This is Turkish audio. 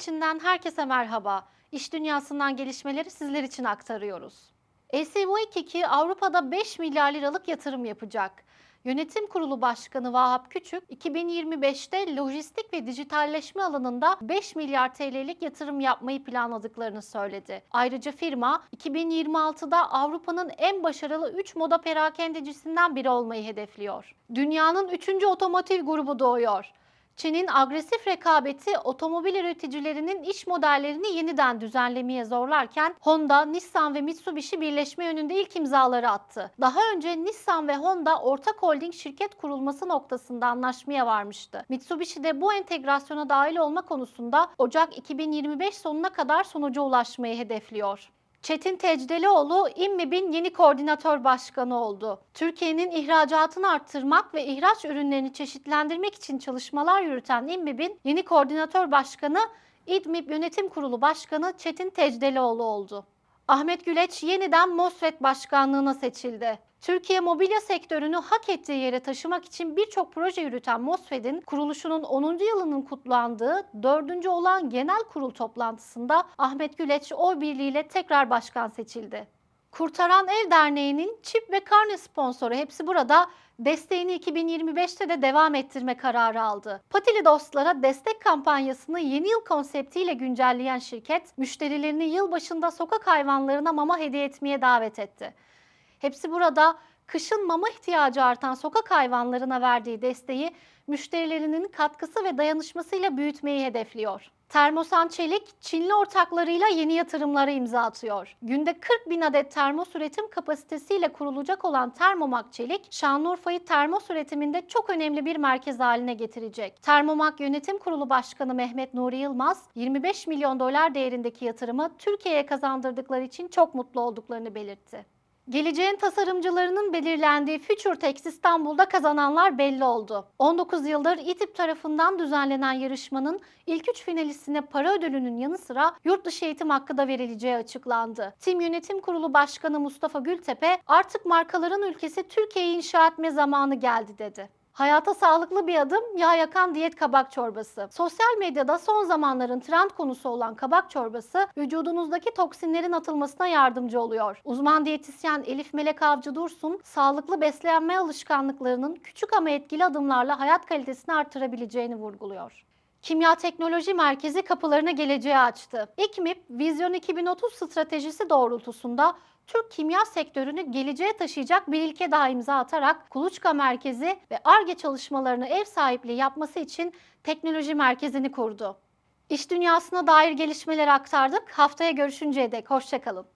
içinden herkese merhaba. İş dünyasından gelişmeleri sizler için aktarıyoruz. ACV Kiki Avrupa'da 5 milyar liralık yatırım yapacak. Yönetim Kurulu Başkanı Vahap Küçük, 2025'te lojistik ve dijitalleşme alanında 5 milyar TL'lik yatırım yapmayı planladıklarını söyledi. Ayrıca firma 2026'da Avrupa'nın en başarılı 3 moda perakendecisinden biri olmayı hedefliyor. Dünyanın 3. otomotiv grubu doğuyor. Çin'in agresif rekabeti otomobil üreticilerinin iş modellerini yeniden düzenlemeye zorlarken Honda, Nissan ve Mitsubishi birleşme yönünde ilk imzaları attı. Daha önce Nissan ve Honda ortak holding şirket kurulması noktasında anlaşmaya varmıştı. Mitsubishi de bu entegrasyona dahil olma konusunda Ocak 2025 sonuna kadar sonuca ulaşmayı hedefliyor. Çetin Tecdelioğlu İMMİB'in yeni koordinatör başkanı oldu. Türkiye'nin ihracatını arttırmak ve ihraç ürünlerini çeşitlendirmek için çalışmalar yürüten İMMİB'in yeni koordinatör başkanı İDMİB Yönetim Kurulu Başkanı Çetin Tecdelioğlu oldu. Ahmet Güleç yeniden MOSFET başkanlığına seçildi. Türkiye mobilya sektörünü hak ettiği yere taşımak için birçok proje yürüten MOSFET'in kuruluşunun 10. yılının kutlandığı 4. olan genel kurul toplantısında Ahmet Güleç oy birliğiyle tekrar başkan seçildi. Kurtaran Ev Derneği'nin çip ve karne sponsoru hepsi burada desteğini 2025'te de devam ettirme kararı aldı. Patili dostlara destek kampanyasını yeni yıl konseptiyle güncelleyen şirket, müşterilerini yılbaşında sokak hayvanlarına mama hediye etmeye davet etti. Hepsi burada kışın mama ihtiyacı artan sokak hayvanlarına verdiği desteği müşterilerinin katkısı ve dayanışmasıyla büyütmeyi hedefliyor. Termosan Çelik, Çinli ortaklarıyla yeni yatırımlara imza atıyor. Günde 40 bin adet termos üretim kapasitesiyle kurulacak olan Termomak Çelik, Şanlıurfa'yı termos üretiminde çok önemli bir merkez haline getirecek. Termomak Yönetim Kurulu Başkanı Mehmet Nuri Yılmaz, 25 milyon dolar değerindeki yatırımı Türkiye'ye kazandırdıkları için çok mutlu olduklarını belirtti. Geleceğin tasarımcılarının belirlendiği FutureTex İstanbul'da kazananlar belli oldu. 19 yıldır İTİP tarafından düzenlenen yarışmanın ilk 3 finalistine para ödülünün yanı sıra yurt dışı eğitim hakkı da verileceği açıklandı. Tim Yönetim Kurulu Başkanı Mustafa Gültepe artık markaların ülkesi Türkiye'yi inşa etme zamanı geldi dedi. Hayata sağlıklı bir adım yağ yakan diyet kabak çorbası. Sosyal medyada son zamanların trend konusu olan kabak çorbası vücudunuzdaki toksinlerin atılmasına yardımcı oluyor. Uzman diyetisyen Elif Melek Avcı Dursun, sağlıklı beslenme alışkanlıklarının küçük ama etkili adımlarla hayat kalitesini artırabileceğini vurguluyor. Kimya Teknoloji Merkezi kapılarını geleceğe açtı. İKMİP, Vizyon 2030 stratejisi doğrultusunda Türk kimya sektörünü geleceğe taşıyacak bir ilke daha imza atarak Kuluçka Merkezi ve ARGE çalışmalarını ev sahipliği yapması için teknoloji merkezini kurdu. İş dünyasına dair gelişmeleri aktardık. Haftaya görüşünceye dek hoşçakalın.